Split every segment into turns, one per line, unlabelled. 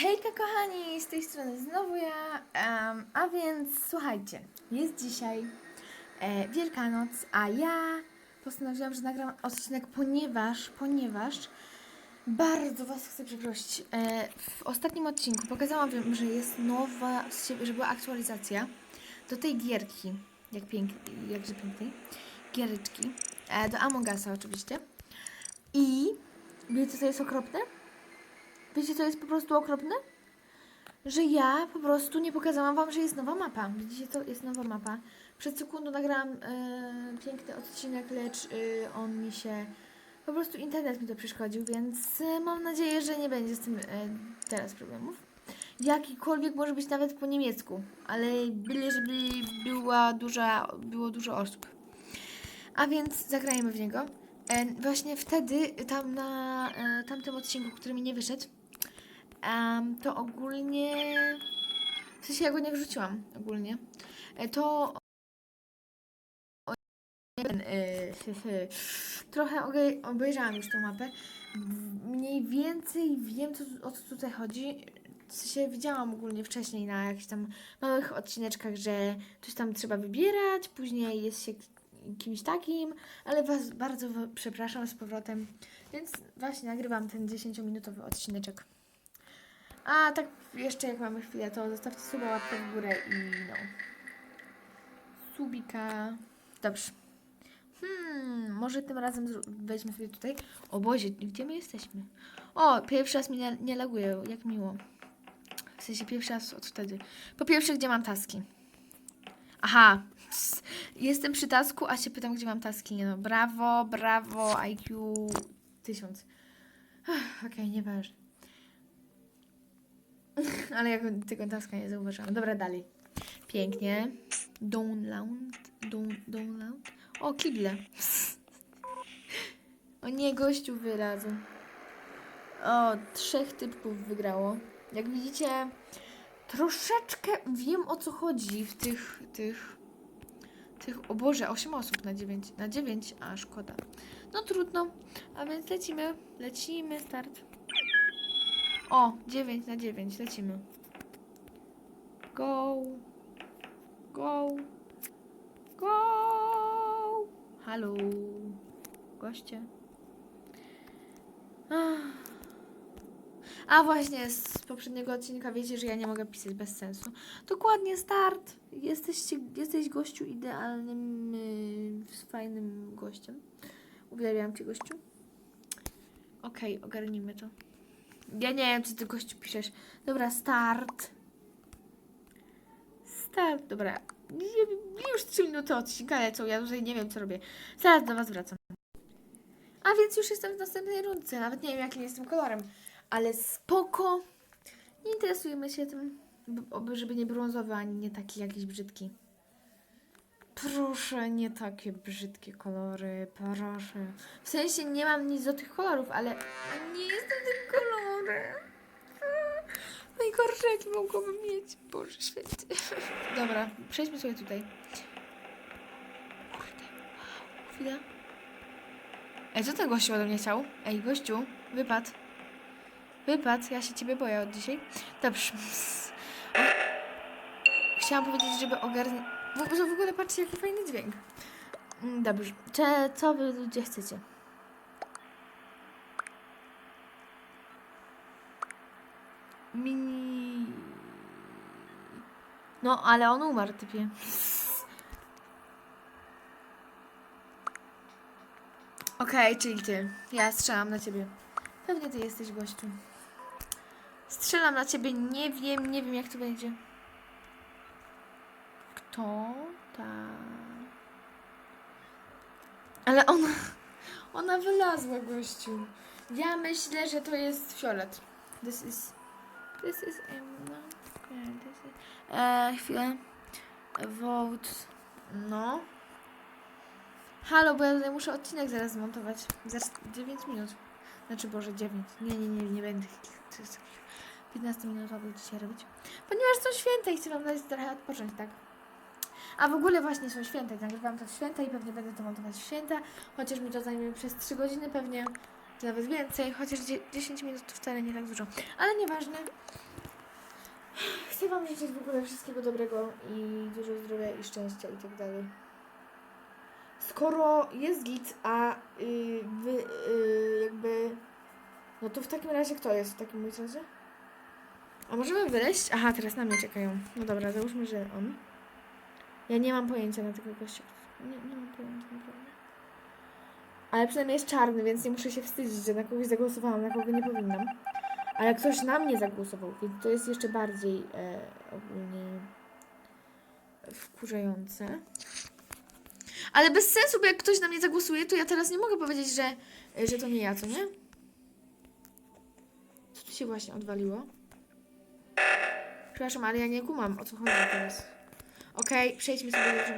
Hejka kochani, z tej strony znowu ja, em, a więc słuchajcie, jest dzisiaj e, Wielkanoc, a ja postanowiłam, że nagram odcinek, ponieważ, ponieważ bardzo Was chcę przeprosić. E, w ostatnim odcinku pokazałam Wam, że jest nowa, że była aktualizacja do tej gierki, jak pięk, jakże pięknej, giereczki, e, do Among Usa oczywiście. I wiecie co jest okropne? Wiecie, co jest po prostu okropne? Że ja po prostu nie pokazałam Wam, że jest nowa mapa. Widzicie, to jest nowa mapa. Przed sekundą nagrałam e, piękny odcinek, lecz e, on mi się... Po prostu internet mi to przeszkodził, więc e, mam nadzieję, że nie będzie z tym e, teraz problemów. Jakikolwiek może być nawet po niemiecku, ale byle, żeby była duża, było dużo osób. A więc zagrajmy w niego. Właśnie wtedy, tam na e, tamtym odcinku, który mi nie wyszedł, em, to ogólnie. W sensie ja go nie wrzuciłam ogólnie. E, to. he, trochę obejrzałam już tą mapę. Mniej więcej wiem, co, o co tutaj chodzi. W sensie widziałam ogólnie wcześniej na jakichś tam małych odcineczkach, że coś tam trzeba wybierać, później jest się kimś takim, ale Was bardzo przepraszam z powrotem, więc właśnie nagrywam ten 10-minutowy odcineczek. A tak jeszcze jak mamy chwilę, to zostawcie suba, łapkę w górę i no. Subika. Dobrze. Hmm, może tym razem weźmy sobie tutaj. O Boże, gdzie my jesteśmy? O, pierwszy raz mi nie, nie laguje, jak miło. W sensie pierwszy raz od wtedy. Po pierwsze, gdzie mam taski? Aha, jestem przy tasku, a się pytam, gdzie mam taski. Nie no, brawo, brawo, IQ 1000. Ach, Okej, nieważne. Ale jak tego taska nie zauważyłam. Dobra, dalej. Pięknie. Download. Down, download. O, kible. O nie, gościu wyrazu. O, trzech typków wygrało. Jak widzicie, troszeczkę wiem o co chodzi w tych, tych, tych, o Boże, 8 osób na 9, na 9, a szkoda. No trudno, a więc lecimy, lecimy, start. O, 9 na 9, lecimy. Go, go, go. Halo, goście. A właśnie, z poprzedniego odcinka wiecie, że ja nie mogę pisać bez sensu. Dokładnie, start. Jesteście, jesteś gościu idealnym, yy, fajnym gościem. Uwielbiam cię, gościu. Okej, ogarnijmy to. Ja nie wiem, co ty gościu piszesz. Dobra, start. Start, dobra. Już 3 minuty odcinka lecą, ja tutaj nie wiem, co robię. Zaraz do was wracam. A więc już jestem w następnej rundce. Nawet nie wiem, jakim jestem kolorem. Ale spoko. Nie interesujemy się tym, żeby nie brązowy, ani nie taki jakiś brzydki. Proszę, nie takie brzydkie kolory, proszę. W sensie nie mam nic do tych kolorów, ale nie jestem tym kolorem. Najgorsze, jaki mogłabym mieć. Boże święty. Dobra, przejdźmy sobie tutaj. Kurde. Chwila. Ej, co ten gościu ode mnie chciał? Ej, gościu, wypad. Wypad, ja się ciebie boję od dzisiaj. Dobrze. Chciałam powiedzieć, żeby ogarnąć... W, w ogóle patrzcie, jaki fajny dźwięk. Mm, Dobrze. Cze, co wy ludzie chcecie? Mini... No, ale on umarł, typie. Okej, czyli ty. Ja strzelam na ciebie. Pewnie ty jesteś gościu. Strzelam na ciebie, nie wiem, nie wiem jak to będzie. Kto? Ta. Ale ona. Ona wylazła, gościu. Ja myślę, że to jest fiolet. This is. This is Emma. Okay, this is... E, chwilę. Vote. No. Halo, bo ja tutaj muszę odcinek zaraz zmontować. Za 9 minut. Znaczy, Boże, 9. Nie, nie, nie, nie będę to jest takich 15 minutowych dzisiaj robić. Ponieważ są święta i chcę wam dać trochę odpocząć, tak? A w ogóle właśnie są święta i nagrywam to w święta i pewnie będę to montować w święta. Chociaż mi to zajmie przez 3 godziny pewnie, czy nawet więcej. Chociaż dzie- 10 minut to wcale nie tak dużo. Ale nieważne. Chcę Wam życzyć w ogóle wszystkiego dobrego i dużo zdrowia i szczęścia i tak dalej. Skoro jest git, a y, wy y, jakby... No to w takim razie kto jest w takim razie? A możemy wyleść? Aha, teraz na mnie czekają. No dobra, załóżmy, że on. Ja nie mam pojęcia na tego gościa. Nie, nie mam pojęcia, naprawdę. Ale przynajmniej jest czarny, więc nie muszę się wstydzić, że na kogoś zagłosowałam, na kogo nie powinnam. Ale ktoś na mnie zagłosował, więc to jest jeszcze bardziej e, ogólnie wkurzające. Ale bez sensu, bo jak ktoś na mnie zagłosuje, to ja teraz nie mogę powiedzieć, że, że to nie ja, co nie? Co tu się właśnie odwaliło? Przepraszam, ale ja nie kumam, o co chodzi teraz. Okej, przejdźmy sobie do...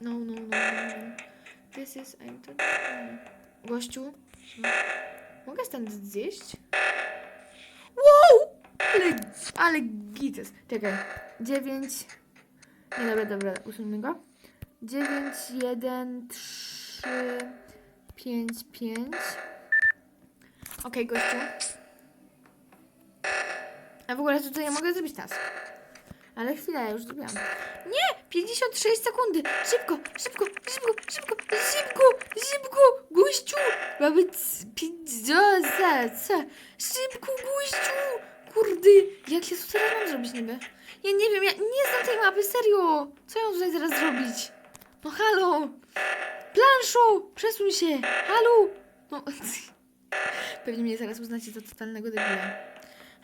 No, no, no, no, no. This is... I'm to... Gościu? Mogę stąd zjeść? Wow! Ale, ale gites. Czekaj. 9... Nie, dobra, dobra, usuńmy go. 9, 1, 3, 5, 5. Okej, gościu. A w ogóle tutaj ja mogę zrobić task. Ale chwila, ja już zrobiłam. Nie! 56 sekundy! Szybko, szybko, szybko, szybko, szybko, szybko! Gościu! Mamy pizza, Szybko, gościu! Kurde, jak ja to teraz mam zrobić niby? Ja nie wiem, ja nie znam tej mapy, serio! Co mam tutaj teraz zrobić? No halo! Planszo! Przesuń się! Halo! No, pewnie mnie zaraz uznacie za totalnego debila.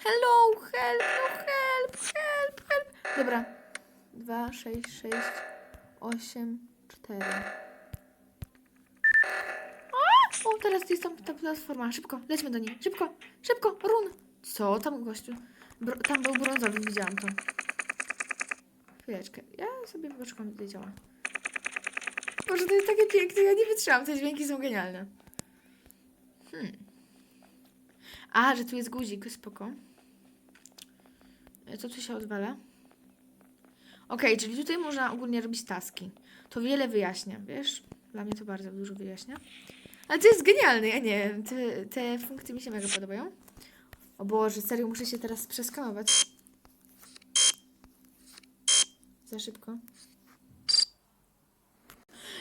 Hello, help, no help, help, help. Dobra. 2, 6, 6, 8, 4. A! O, teraz jest tam ta platforma. Szybko, lećmy do niej. Szybko, szybko, run. Co tam, gościu? Tam był brązowy, widziałam to. Chwileczkę. Ja sobie poszukam tutaj działa. Boże, to jest takie piękne, ja nie wytrzymam, te dźwięki są genialne. Hmm. A, że tu jest guzik, spoko. E, Co tu się odwala? Okej, czyli tutaj można ogólnie robić taski. To wiele wyjaśnia, wiesz? Dla mnie to bardzo dużo wyjaśnia. Ale to jest genialne, ja nie wiem. Te, te funkcje mi się mega podobają. O Boże, serio, muszę się teraz przeskanować. Za szybko.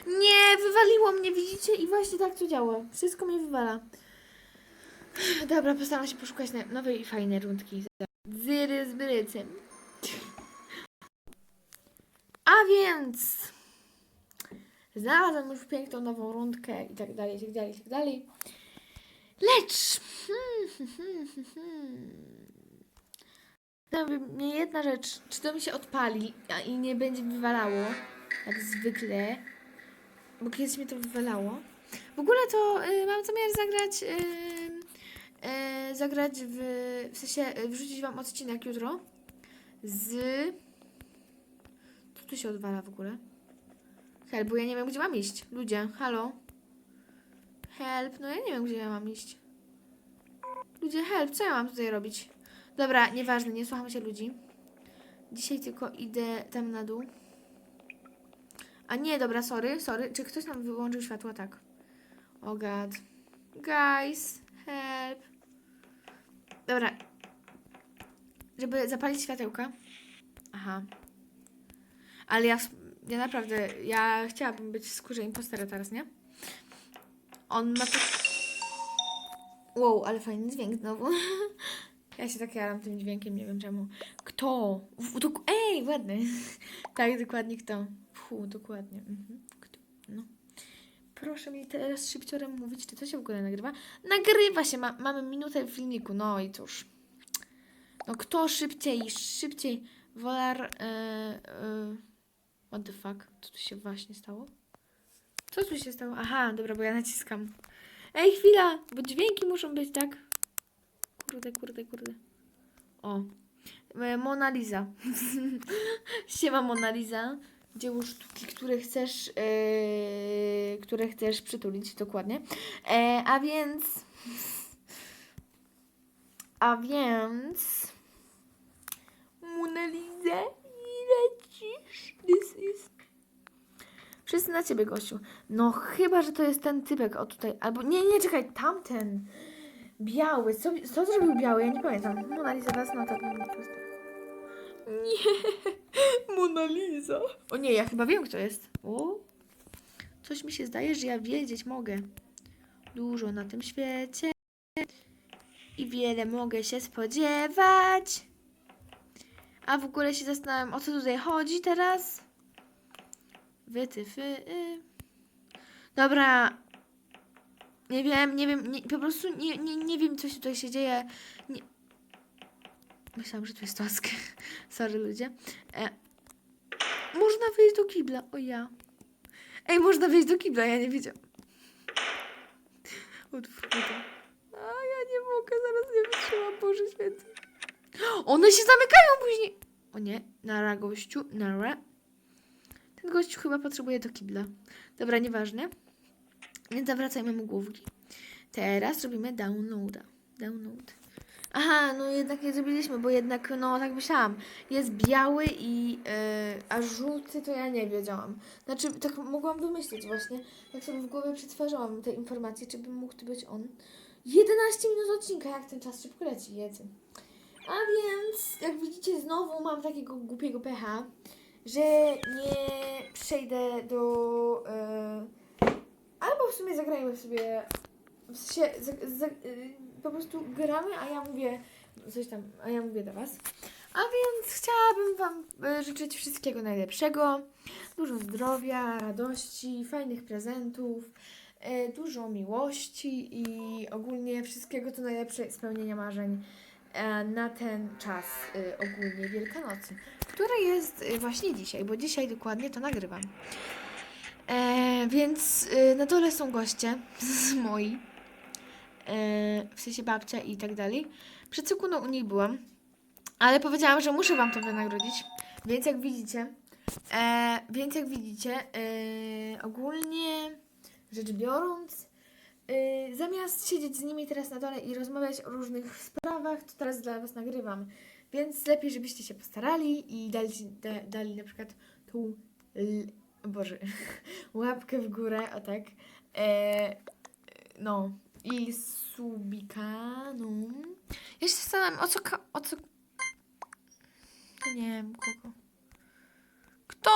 Nie, wywaliło mnie, widzicie? I właśnie tak to działa. Wszystko mnie wywala. Dobra, postaram się poszukać nowej fajnej rundki. Zyry z brycem. A więc... Znalazłam już piękną nową rundkę i tak dalej, i tak dalej, i tak dalej. Lecz... Hmm, hmm, hmm, hmm, hmm. Mnie jedna rzecz, czy to mi się odpali a i nie będzie wywalało, jak zwykle, bo kiedyś mnie to wywalało. W ogóle to y, mam zamiar zagrać, y, y, zagrać w, w sensie y, wrzucić wam odcinek jutro z... Co tu się odwala w ogóle? Help, bo ja nie wiem, gdzie mam iść. Ludzie, halo? Help, no ja nie wiem, gdzie ja mam iść. Ludzie, help, co ja mam tutaj robić? Dobra, nieważne, nie słucham się ludzi. Dzisiaj tylko idę tam na dół. A nie, dobra, sorry, sorry. Czy ktoś nam wyłączył światło? Tak. Oh god. Guys, help. Dobra. Żeby zapalić światełka. Aha. Ale ja, ja naprawdę, ja chciałabym być w skórze impostera teraz, nie? On ma tak... Wow, ale fajny dźwięk znowu. Ja się tak jaram tym dźwiękiem, nie wiem czemu. Kto? W, Ej, ładny. tak, dokładnie kto. Fu, dokładnie. Mhm. Kto? No. Proszę mi teraz szybciorem mówić, czy to się w ogóle nagrywa? Nagrywa się, ma, mamy minutę w filmiku, no i cóż. No kto szybciej, szybciej. Wolar... E, e, what the fuck? Co tu się właśnie stało? Co tu się stało? Aha, dobra, bo ja naciskam. Ej, chwila, bo dźwięki muszą być, tak? Kurde, kurde, kurde. O. E, Mona Lisa. Siema Mona Lisa. Dzieło sztuki, które chcesz, e, które chcesz przytulić, dokładnie. E, a więc... A więc... Mona Lisa, lecisz. This is... Wszyscy na ciebie, gościu. No chyba, że to jest ten typek, o tutaj. Albo nie, nie, czekaj, tamten. Biały. Co, co zrobił biały? Ja nie pamiętam. Mona Lisa, that's not. Nie. Mona Lisa. O nie, ja chyba wiem, kto jest. O. Coś mi się zdaje, że ja wiedzieć mogę. Dużo na tym świecie. I wiele mogę się spodziewać. A w ogóle się zastanawiam, o co tutaj chodzi teraz. Wytyfy. y. Dobra. Nie wiem, nie wiem, nie, po prostu nie, nie, nie wiem, co się tutaj się dzieje. Nie. Myślałam, że tu jest task. Sorry, ludzie. E. Można wejść do kibla. O ja. Ej, można wejść do kibla, ja nie wiedziałam. Otwórz to. A ja nie mogę, zaraz nie wytrzymam, Boże Święty. One się zamykają później. O nie, nara gościu, nara. Ten gościu chyba potrzebuje do kibla. Dobra, nieważne. Więc zawracajmy mu główki. Teraz robimy downloada. Download. Aha, no jednak nie zrobiliśmy, bo jednak, no tak myślałam. Jest biały i yy, a żółty to ja nie wiedziałam. Znaczy, tak mogłam wymyślić właśnie. Jak sobie w głowie przetwarzałam te informacje, czy by mógł to być on. 11 minut odcinka, jak ten czas szybko leci, jedzie. A więc, jak widzicie, znowu mam takiego głupiego pecha, że nie przejdę do... Yy, albo w sumie zagrajmy sobie... Za, yy, po prostu gramy, a ja mówię coś tam, a ja mówię do Was. A więc chciałabym Wam e, życzyć wszystkiego najlepszego, dużo zdrowia, radości, fajnych prezentów, e, dużo miłości i ogólnie wszystkiego co najlepsze spełnienia marzeń e, na ten czas e, ogólnie Wielkanocy, który jest e, właśnie dzisiaj, bo dzisiaj dokładnie to nagrywam. E, więc e, na dole są goście moi, e, w sensie babcia i tak dalej. Przed sekundą u nich byłam, ale powiedziałam, że muszę Wam to wynagrodzić, więc jak widzicie, e, więc jak widzicie, e, ogólnie rzecz biorąc, e, zamiast siedzieć z nimi teraz na dole i rozmawiać o różnych sprawach, to teraz dla Was nagrywam. Więc lepiej, żebyście się postarali i dali, da, dali na przykład tą, l, Boże, łapkę w górę, o tak. E, no, i subikanum. Ja się zastanawiam, o co, o co... Nie wiem, kogo. Kto?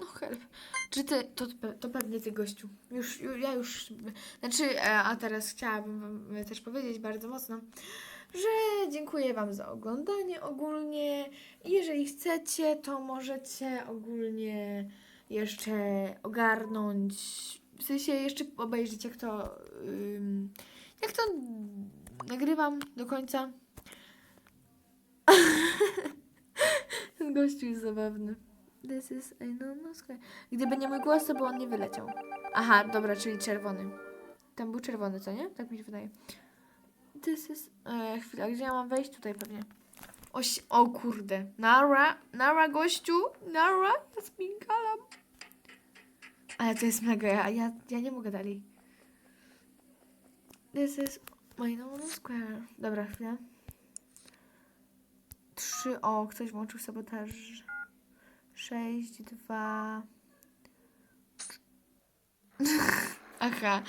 No help. Czy ty, to, to pewnie ty gościu. Już, ju- ja już, znaczy, e, a teraz chciałabym wam też powiedzieć bardzo mocno, że dziękuję wam za oglądanie ogólnie. Jeżeli chcecie, to możecie ogólnie jeszcze ogarnąć, w sensie jeszcze obejrzeć jak to, jak to nagrywam do końca. Ten gościu jest zabawny. This is know sky. Gdyby nie mój głos, to by on nie wyleciał. Aha, dobra, czyli czerwony. Tam był czerwony, co nie? Tak mi się wydaje. This is... E, chwila, gdzie ja mam wejść? Tutaj pewnie. Oś... O kurde. Nara, nara gościu. Nara, ja spinkalam. Ale to jest mega, ja, ja, ja nie mogę dalej. This is my normal square. Dobra, chwila. Trzy, o, ktoś włączył sabotaż. Sześć, dwa. Aha.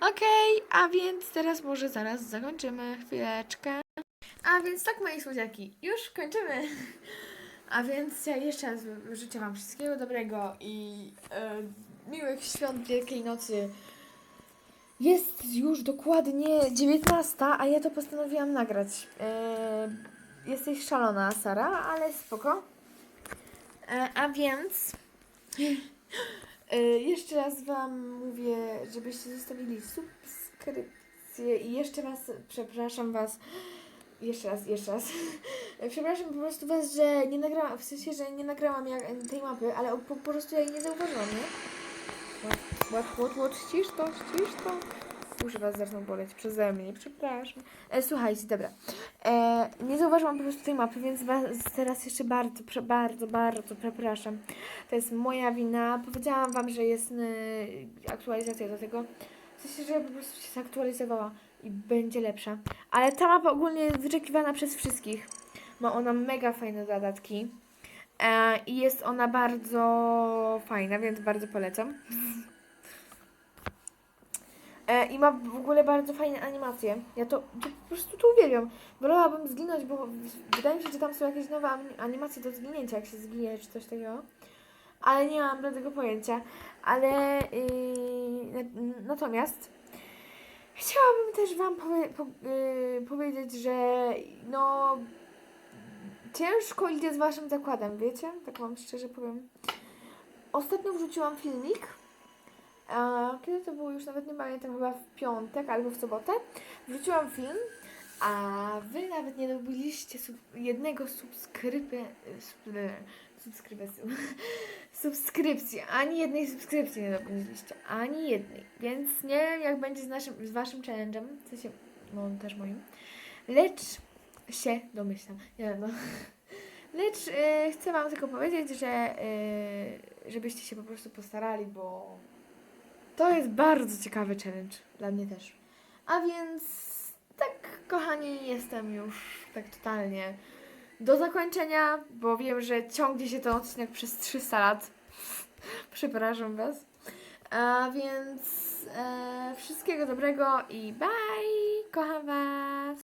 Okej, a więc teraz może zaraz zakończymy. Chwileczkę. A więc tak, moi słodziaki, już kończymy. A więc ja jeszcze raz życzę Wam wszystkiego dobrego i e, miłych świąt Wielkiej Nocy. Jest już dokładnie 19, a ja to postanowiłam nagrać. E, jesteś szalona, Sara, ale spoko. E, a więc e, jeszcze raz Wam mówię, żebyście zostawili subskrypcję i jeszcze raz przepraszam Was. Jeszcze raz, jeszcze raz. Przepraszam po prostu Was, że nie nagrałam, w sensie, że nie nagrałam jak, tej mapy, ale po, po prostu ja jej nie zauważyłam, nie? Łat, łat, ścisz to, ścisz to. Uszy Was zaczną boleć przeze mnie, przepraszam. E, słuchajcie, dobra. E, nie zauważyłam po prostu tej mapy, więc Was teraz jeszcze bardzo, prze, bardzo, bardzo przepraszam. To jest moja wina. Powiedziałam Wam, że jest y, aktualizacja do tego. W sensie, że po prostu się zaktualizowała i będzie lepsza. Ale ta mapa ogólnie jest wyczekiwana przez wszystkich. Ma ona mega fajne dodatki. E, I jest ona bardzo fajna, więc bardzo polecam. E, I ma w ogóle bardzo fajne animacje. Ja to, to po prostu to uwielbiam. Wolałabym zginąć, bo wydaje mi się, że tam są jakieś nowe ani- animacje do zginięcia, jak się zginie, czy coś takiego. Ale nie mam do tego pojęcia. Ale yy, na- natomiast chciałabym też Wam powie, po, yy, powiedzieć, że no ciężko idzie z Waszym zakładem, wiecie? Tak Wam szczerze powiem. Ostatnio wrzuciłam filmik. Kiedy to było? Już nawet nie pamiętam, chyba w piątek albo w sobotę. Wrzuciłam film, a Wy nawet nie dobiliście sub, jednego subskrypy, sub, subskrypcji, subskrypcji, ani jednej subskrypcji nie dobiliście, ani jednej. Więc nie wiem, jak będzie z, naszym, z Waszym challenge'em, w sensie, no też moim, lecz się domyślam, nie wiem, no. Lecz y, chcę Wam tylko powiedzieć, że y, żebyście się po prostu postarali, bo to jest bardzo ciekawy challenge. Dla mnie też. A więc tak, kochani, jestem już tak totalnie do zakończenia, bo wiem, że ciągnie się ten odcinek przez 300 lat. Przepraszam Was. A więc e, wszystkiego dobrego i bye! Kocham Was!